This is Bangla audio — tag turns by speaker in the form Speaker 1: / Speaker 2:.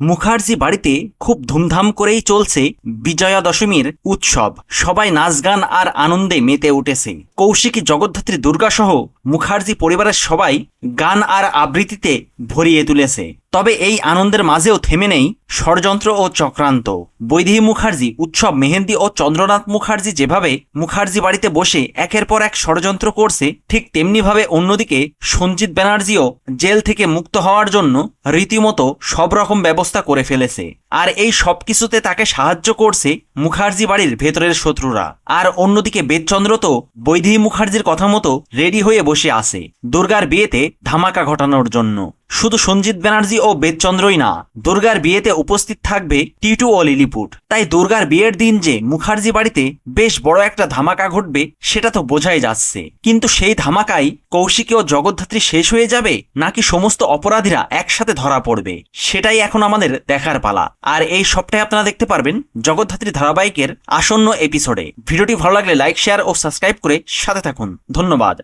Speaker 1: মুখার্জি বাড়িতে খুব ধুমধাম করেই চলছে বিজয়া দশমীর উৎসব। সবাই নাচ গান আর আনন্দে মেতে উঠেছে। কৌশিকী জগদ্ধাত্রী দুর্গাসহ মুখার্জি পরিবারের সবাই গান আর আবৃত্তিতে ভরিয়ে তুলেছে। তবে এই আনন্দের মাঝেও থেমে নেই ষড়যন্ত্র ও চক্রান্ত। বৈদেহী মুখার্জি, উৎসব, মেহেন্দি ও চন্দ্রনাথ মুখার্জি যেভাবে মুখার্জি বাড়িতে বসে একের পর এক ষড়যন্ত্র করছে, ঠিক তেমনিভাবে অন্যদিকে সঞ্জিত ব্যানার্জিও জেল থেকে মুক্ত হওয়ার জন্য রীতিমতো সব রকম ব্যবস্থা করে ফেলেছে। আর এই সব কিছুতে তাকে সাহায্য করছে মুখার্জি বাড়ির ভেতরের শত্রুরা। আর অন্যদিকে বেদচন্দ্র তো বৈদেহী মুখার্জির কথা মতো রেডি হয়ে বসে আছে, দুর্গার বিয়েতে ধামাকা ঘটানোর জন্য। শুধু সঞ্জিত ব্যানার্জি ও বেদচন্দ্রই না, দুর্গার বিয়েতে উপস্থিত থাকবে টিটু ও লিলিপুট। তাই দুর্গার বিয়ের দিন যে মুখার্জি বাড়িতে বেশ বড় একটা ধামাকা ঘটবে, সেটা তো বোঝাই যাচ্ছে। কিন্তু সেই ধামাকাই কৌশিকী ও জগদ্ধাত্রী শেষ হয়ে যাবে, নাকি সমস্ত অপরাধীরা একসাথে ধরা পড়বে? সেটাই এখন আমাদের দেখার পালা। আর এই সবটাই আপনারা দেখতে পারবেন জগদ্ধাত্রী ধারাবাহিকের আসন্ন এপিসোডে ভিডিওটি ভালো লাগলে লাইক শেয়ার ও সাবস্ক্রাইব করে সাথে থাকুন। ধন্যবাদ।